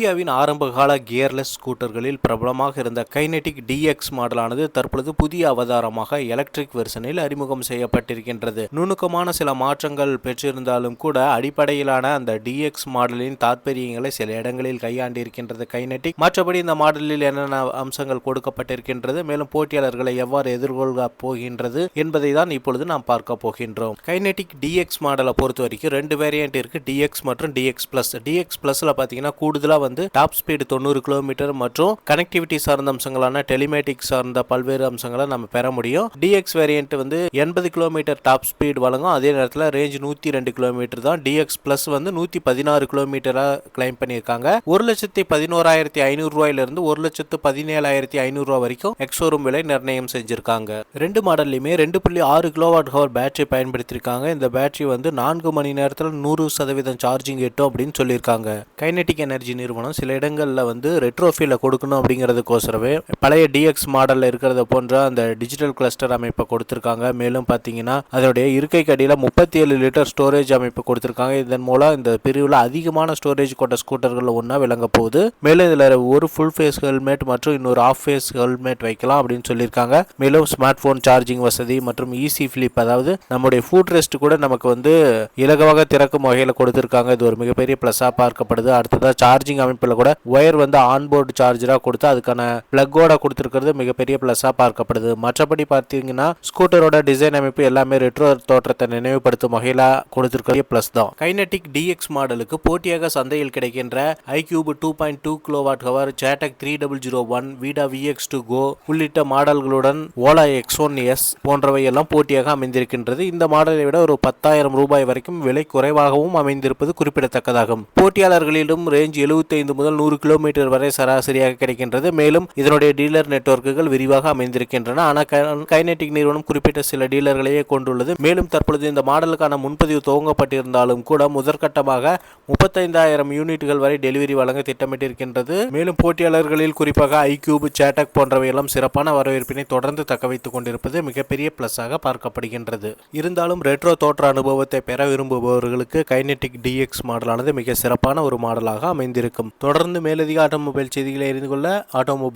இந்தியாவின் ஆரம்பகால கியர்லெஸ் ஸ்கூட்டர்களில் பிரபலமாக இருந்த கைனெட்டிக் டிஎக்ஸ் மாடலானது தற்பொழுது புதிய அவதாரமாக எலக்ட்ரிக் வெர்ஷனில் அறிமுகம் செய்யப்பட்டிருக்கின்றது. நுணுக்கமான சில மாற்றங்கள் பெற்றிருந்தாலும் கூட அடிப்படையிலான அந்த டிஎக்ஸ் மாடலின் தாற்பயங்களை சில இடங்களில் கையாண்டிருக்கின்றது கைனெட்டிக். மற்றபடி இந்த மாடலில் என்னென்ன அம்சங்கள் கொடுக்கப்பட்டிருக்கின்றது மேலும் போட்டியாளர்களை எவ்வாறு எதிர்கொள்ள போகின்றது என்பதை தான் இப்பொழுது நாம் பார்க்க போகின்றோம். கைனெட்டிக் டிஎக்ஸ் மாடலை பொறுத்த வரைக்கும் ரெண்டு வேரியன்ட் இருக்கு டிஎக்ஸ் மற்றும் டிஎக்ஸ் பிளஸ் டிஎக்ஸ் பிளஸ்ல பாத்தீங்கன்னா கூடுதலாக வந்து டாப் ஸ்பீடு தொண்ணூறு கிலோமீட்டர் மற்றும் கனெக்டிவிட்டி சார்ந்த அம்சங்களான டெலிமேட்டிக் சார்ந்த பல்வேறு அம்சங்களை நம்ம பெற முடியும். டிஎக்ஸ் வேரியன்ட் வந்து எண்பது கிலோமீட்டர் டாப் ஸ்பீடு வழங்கும். அதே நேரத்தில் ரேஞ்ச் நூற்றி ரெண்டு கிலோமீட்டர் தான் டிஎக்ஸ் பிளஸ் வந்து நூற்றி பதினாறு கிலோமீட்டராக கிளைம் பண்ணியிருக்காங்க. ஒரு லட்சத்தி பதினோராயிரத்தி ஐநூறு ரூபாயிலிருந்து ஒரு லட்சத்து பதினேழாயிரத்தி ஐநூறுரூவா வரைக்கும் எக்ஸோரூம் விலை நிர்ணயம் செஞ்சுருக்காங்க. ரெண்டு மாடல்லையுமே ரெண்டு புள்ளி ஆறு கிலோவாட் ஹவர் பேட்டரி பயன்படுத்தியிருக்காங்க. இந்த பேட்டரி வந்து நான்கு மணி நேரத்தில் நூறு சதவீதம் சார்ஜிங் எட்டும் அப்படின்னு சொல்லியிருக்காங்க. கைனெட்டிக் எனர்ஜி நிறுவனம் சில இடங்களில் வந்து ரெட்ரோஃபீலில் கொடுக்கணும் அப்படிங்கிறதுக்கோசரவே பழைய டிஎக்ஸ் மாடலில் இருக்கிறத போன்ற அந்த டிஜிட்டல் கிளஸ்டர் அமைப்பை கொடுத்துருக்காங்க. மேலும் பார்த்தீங்கன்னா அதனுடைய இருக்கை கடியில் முப்பத்தி ஏழு லிட்டர் ஸ்டோரேஜ் அமைப்பு கொடுத்துருக்காங்க. இதன் மூலம் இந்த பிரிவில் அதிகமான ஸ்டோரேஜ் கொண்ட ஸ்கூட்டர்கள் ஒன்றா விளங்க போகுது. மேலும் இதில் ஒரு ஃபுல் ஃபேஸ் ஹெல்மெட் மற்றும் இன்னொரு ஆஃப் ஃபேஸ் ஹெல்மெட் வைக்கலாம் அப்படின்னு சொல்லியிருக்காங்க. மேலும் ஸ்மார்ட் ஃபோன் சார்ஜிங் வசதி மற்றும் ஈஸி ஃபிளிப் அதாவது நம்முடைய ஃபுட் ரெஸ்ட் கூட நமக்கு வந்து இலகுவாக திறக்கும் வகையில் கொடுத்துருக்காங்க. இது ஒரு மிகப்பெரிய ப்ளஸ்ஸாக பார்க்கப்படுது. அடுத்ததாக சார்ஜிங் அமைப்பில் கூட ஒயர் வந்து ஆன்போர்டு சார்ஜராக கொடுத்து அதுக்கான பிளக்கோட கொடுத்துருக்கிறது மிகப்பெரிய ப்ளஸ்ஸாக பார்க்கப்படுது. மற்றபடி பார்த்தீங்கன்னா ஸ்கூட்டரோட டிசைன் அமைப்பு எல்லாமே ரெட்ரோ தோற்றத்தை நினைவுபடுத்தும் வகையில் கொடுத்துருக்கிற ப்ளஸ் தான். கைனெட்டிக் டிஎக்ஸ் மாடலுக்கு போட்டியாக சந்தையில் கிடைக்கின்ற iQube two point two kilowatt hour Chetak three double zero one Vida V X two go உள்ளிட்ட மாடல்களுடன் ஓலா எக்ஸ் ஒன் எஸ் போன்றவை எல்லாம் போட்டியாக அமைந்திருக்கின்றது. இந்த மாடலை விட ஒரு பத்தாயிரம் ரூபாய் வரைக்கும் விலை குறைவாகவும் அமைந்திருப்பது குறிப்பிடத்தக்கதாகும். போட்டியாளர்களிடம் ரேஞ்ச் 75 முதல் நூறு கிலோமீட்டர் வரை சராசரியாக கிடைக்கின்றது. மேலும் இதனுடைய டீலர் நெட்வொர்க்குகள் விரிவாக அமைந்திருக்கின்றன. ஆனால் கைனெட்டிக் நிறுவனம் குறிப்பிட்ட சில டீலர்களையே கொண்டுள்ளது. மேலும் தற்பொழுது இந்த மாடலுக்கான முன்பதிவு துவங்கப்பட்டிருந்தாலும் கூட முதற்கட்டமாக முப்பத்தைந்தாயிரம் யூனிட்டுகள் வரை டெலிவரி வழங்க திட்டமிட்டிருக்கின்றது. மேலும் போட்டியாளர்களில் குறிப்பாக ஐக்யூப் சேட்டக் போன்றவையெல்லாம் சிறப்பான வரவேற்பினை தொடர்ந்து தக்க வைத்துக் கொண்டிருப்பது மிகப்பெரிய பிளஸாக பார்க்கப்படுகின்றது. இருந்தாலும் ரெட்ரோ தோற்ற அனுபவத்தை பெற விரும்புபவர்களுக்கு கைனெட்டிக் டிஎக்ஸ் மாடலானது மிக சிறப்பான ஒரு மாடலாக அமைந்திருக்கும் தொடர்ந்து மேலதிக ஆட்டோமொபைல் செய்திகளை அறிந்து கொள்ள ஆட்டோமொபைல்